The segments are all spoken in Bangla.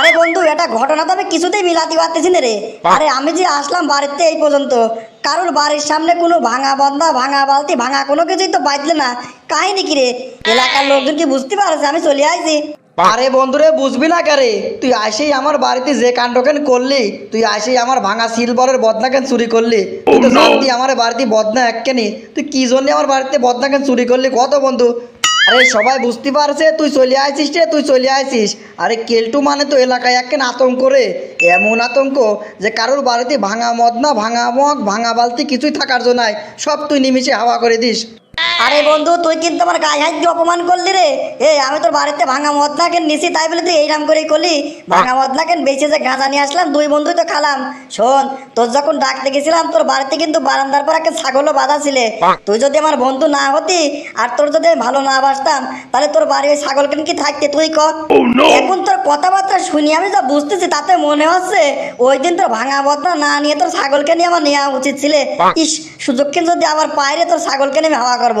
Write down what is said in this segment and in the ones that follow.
আরে বন্ধু এটা ঘটনা তো আমি কিছুতেই মিলাতে পারতেছি না রে। আরে আমি যে আসলাম বাড়িতে এই পর্যন্ত কারোর বাড়ির সামনে কোনো ভাঙা বন্ধা ভাঙা বালতি ভাঙা কোনো কিছুই তো বাজলে না। কাহিনী কি রে? এলাকার লোকজন কি বুঝতে পারছে? আমি চলে আইছি। আরে বন্ধুরে বুঝবি না কারে তুই আসেই আমার বাড়িতে যে কাণ্ডকেন করলি তুই আসেই আমার ভাঙা সিলভারের বদনাকেন চুরি করলি। তুই তো জানতি আমার বাড়িতে বদনা এককেনি তুই কি জন্য আমার বাড়িতে বদনাকেন চুরি করলি? কত বন্ধু? আরে সবাই বুঝতে পারছে, তুই চলে আসিস রে, তুই চলে আসিস আরে কেলটু মানে তো এলাকায় এককেন আতঙ্ক রে। এমন আতঙ্ক যে কারোর বাড়িতে ভাঙা মদ না, ভাঙা মগ, ভাঙা বালতি কিছুই থাকার জন্য সব তুই নিমিশে হাওয়া করে দিস। আরে বন্ধু তুই কিন্তু আমার গায়ে হাত দিয়ে অপমান করলি রে। এ আমি তোর বাড়িতে ভাঙা মদনাকে নিছি? তাই বলে তুই এইরাম করেই করলি। ভাঙা মদনাকে বেঁচে যে গাঁজা নিয়ে আসলাম দুই বন্ধুই তো খালাম। শোন তোর যখন ডাকতে গেছিলাম তোর বাড়িতে কিন্তু বারান্দার পর একটা ছাগলও বাঁধা ছিলে। তুই যদি আমার বন্ধু না হতি আর তোর যদি ভালো না বাসতাম তাহলে তোর বাড়ি ওই ছাগলকে কি থাকতে? তুই ক। এখন তোর কথাবার্তা শুনি আমি যা বুঝতেছি তাতে মনে হচ্ছে ওই দিন তোর ভাঙা বদনা না নিয়ে তোর ছাগলকে নিয়ে আমার নেওয়া উচিত ছিলে। ইস সুযোগকে যদি আবার পাইরে তোর ছাগলকে নিয়ে হাওয়া করব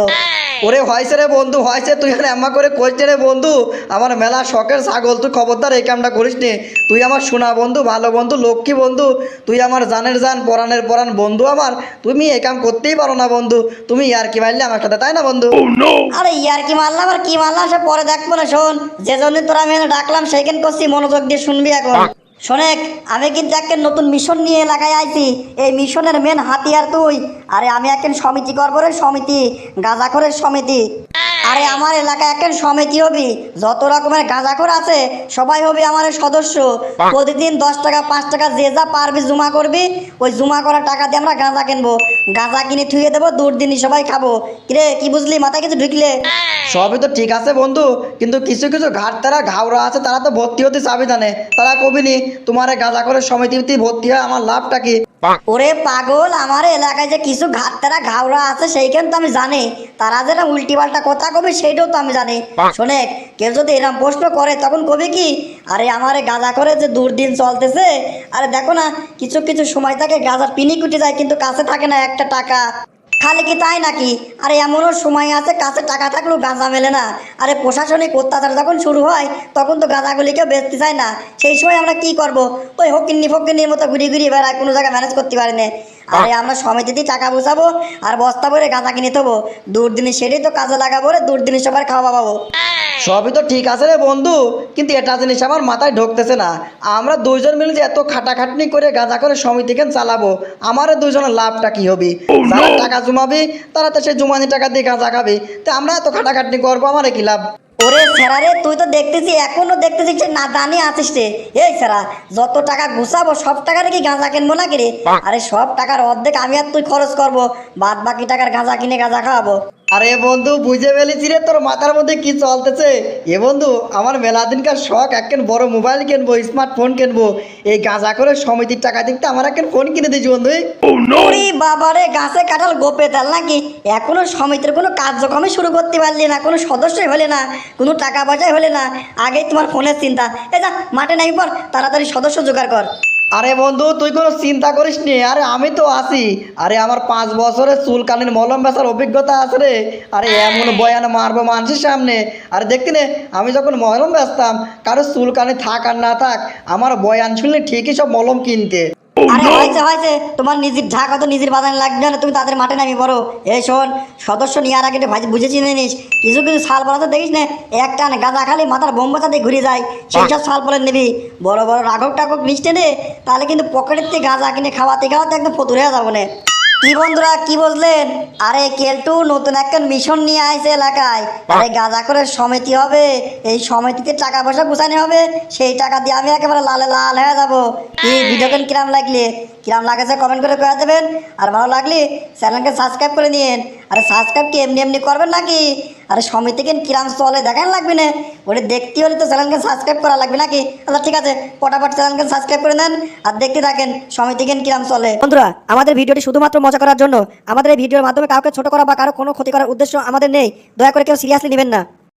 ওরে হয়েছে রে বন্ধু হয়েছে। তুই এখানে এমা করে কইছে রে বন্ধু আমার মেলা শখের ছাগল তুই খবরদার এই কামটা করিস নি। তুই আমার সোনা বন্ধু ভালো বন্ধু লক্ষ্মী বন্ধু তুই আমার জানের জান পরাণের পরাণ বন্ধু আমার। তুমি এই কাম করতেই পারো না বন্ধু তুমি আর কি মারলে আমার সাথে তাই না বন্ধু? আরে ইয়ার কি মারলাম আর কি মারলাম সে পরে দেখব না শোন। যে জন্য তোরা আমি ডাকলাম সেইখান করছি মনোযোগ দিয়ে শুনবি এখন। শোনেক আমি কিন্তু একটা নতুন মিশন নিয়ে এলাকায় আইছি। এই মিশনের মেন হাতিয়ার তুই। আরে আমি একজন সমিতি করব রে সমিতি গাঁজাখরের সমিতি। আরে আমার এলাকায় একজন সমিতি হবি। যত রকমের গাঁজাখর আছে সবাই হবে আমার সদস্য। প্রতিদিন দশ টাকা পাঁচ টাকা যে যা পারবি জমা করবি ওই জমা করা টাকা দিয়ে আমরা গাঁজা কিনবো। গাঁজা কিনে থুয়ে দেবো দুর্দিনই সবাই খাব। কিরে, কি বুঝলি? মাথায় কিছু ঢুকলে? সবই তো ঠিক আছে বন্ধু, কিন্তু কিছু কিছু ঘাট তারা ঘাওড়া আছে, তারা তো ভর্তি হতে চাবি জানে। তারা কবিনি তোমার গাঁজা করে সমিতিতে ভর্তি হয়, আমার লাভটা কি? ওরে পাগল আমার এলাকায় যে কিছু ঘাটতারা ঘাওড়া আছে সেইখান তো আমি জানি। তারা যেটা উল্টি পাল্টা কথা কবে সেইটাও তো আমি জানি। শোনে কেউ যদি এরকম প্রশ্ন করে তখন কবে কি? আরে আমার গাঁজা করে যে দুর্দিন চলতেছে আরে দেখো না কিছু কিছু সময় থাকে গাঁজার পিনি কুটে যায় কিন্তু কাছে থাকে না একটা টাকা। খালি কি তাই নাকি? আরে এমনও সময় আছে কাছে টাকা থাকলেও গাঁজা মেলে না। আরে প্রশাসনিক অত্যাচার যখন শুরু হয়, তখন তো গাঁজাগুলিকেও বেচতে চায় না। সেই সময় আমরা কি করব? ওই হকিন্নি ফকিন্নির মতো ঘুরিয়ে ঘুরিয়ে বেড়ায় কোনো জায়গায় ম্যানেজ করতে পারি না। আরে আমরা সমিতিতে টাকা বুঝাবো আর বস্তা ভরে গাঁজা কিনে দেবো দুর্দিনে সেটাই তো কাজে লাগাবো রে দুর্দিনে সবার খাওয়া পাবো। সবই তো ঠিক আছে রে বন্ধু কিন্তু এটা জিনিস আমার মাথায় ঢুকতেছে না। আমরা দুইজন মিলে যে এত খাটাখাটনি করে গাঁজা করে সমিতিকে চালাবো? আমারও দুইজনের লাভটা কি হবে? যারা টাকা জমাবি তারা তো সেই জমানি টাকা দিয়ে গাঁজা খাবে। তো আমরা এত খাটাখাটনি করব আমার কি লাভ? ওরে স্যারা রে তুই তো দেখতেছি এখনও দেখতেছিস যে না দানি আছিস রে। এই স্যারা যত টাকা গুছাবো সব টাকা কি গাঁজা কিনবো নাকি রে? আরে সব টাকার অর্ধেক আমি আর তুই খরচ করব বাদ বাকি টাকার গাঁজা কিনে গাঁজা খাওয়াবো। আরে বন্ধু বুঝে ফেলেছি রে তোর মাথার মধ্যে কি চলতেছে? এ বন্ধু আমার মেলা দিনকার শখ একখান বড় মোবাইল কিনবো স্মার্টফোন কিনবো। এই গাঁজা করে সমিতির টাকা দিকতে আমার একখান ফোন কিনে দিয়েছি বন্ধু ওরে বাবারে গাছে কাঁঠাল গোপে তাল নাকি? এখনও সমিতির কোনো কার্যক্রমই শুরু করতে পারলি না কোনো সদস্যই হলে না কোনো টাকা পয়সাই হলে না। আগেই তোমার ফোনের চিন্তা। এ যা মাঠে নামি পর তাড়াতাড়ি সদস্য জোগাড় কর। আরে বন্ধু তুই কোনো চিন্তা করিস নি। আরে আমি তো আসি আরে আমার পাঁচ বছরের চুলকানির মলম বেচার অভিজ্ঞতা আছে রে। আরে এমন বয়ান মারবো মানুষের সামনে। আরে দেখতি নে আমি যখন মলম বেচতাম কারও চুলকানি থাক আর না থাক আমার বয়ান শুনলে ঠিকই সব মলম কিনতে। আরে হয়েছে হয়েছে। তোমার নিজের ঢাকা নিজের বাদান লাগবে না তুমি তাদের মাঠে নামি এই শোন সদস্য নেওয়ার আগে ভাই বুঝে চিনে নিস কিছু কিছু সাল তো দেখিস না একটা না গাঁদা খালি মাথার দিয়ে ঘুরে যায়। সেই সব শাল নিবি। বড় বড় রাঘব টাঘব মিষ্টি নে তাহলে কিন্তু পকেটের থেকে গাঁজা কিনে খাওয়াতে খাওয়াতে একদম ফতুর হয়ে যাব না। কি বন্ধুরা কি বুঝলেন আরে কেলটু নতুন একটা মিশন নিয়ে আইছে এলাকায়। আরে গাঁজা করে সমিতি হবে এই সমিতিতে টাকা পয়সা গুছানো হবে সেই টাকা দিয়ে আমি একেবারে লালে লাল হয়ে যাব। কি কেন কিরাম লাগলে? কিরাম লাগেছে কমেন্ট করে করে দেবেন। আর ভালো লাগলে চ্যানেলকে সাবস্ক্রাইব করে নিন আরে সাবস্ক্রাইব কি এমনি এমনি করবেন নাকি? আরে সমিতিকে কিরাম চলে দেখান লাগবে না। ওটা দেখতে হলে তো চ্যানেলকে সাবস্ক্রাইব করা লাগবে নাকি? আচ্ছা ঠিক আছে ফটাফট চ্যানেলকে সাবস্ক্রাইব করে নেন আর দেখতে থাকেন সমিতিকে কিরাম চলে। বন্ধুরা, আমাদের ভিডিওটি শুধুমাত্র মজা করার জন্য আমাদের এই ভিডিওর মাধ্যমে কাউকে ছোট করা বা কারও কোনো ক্ষতি করার উদ্দেশ্য আমাদের নেই। দয়া করে কেউ সিরিয়াসলি নেবেন না।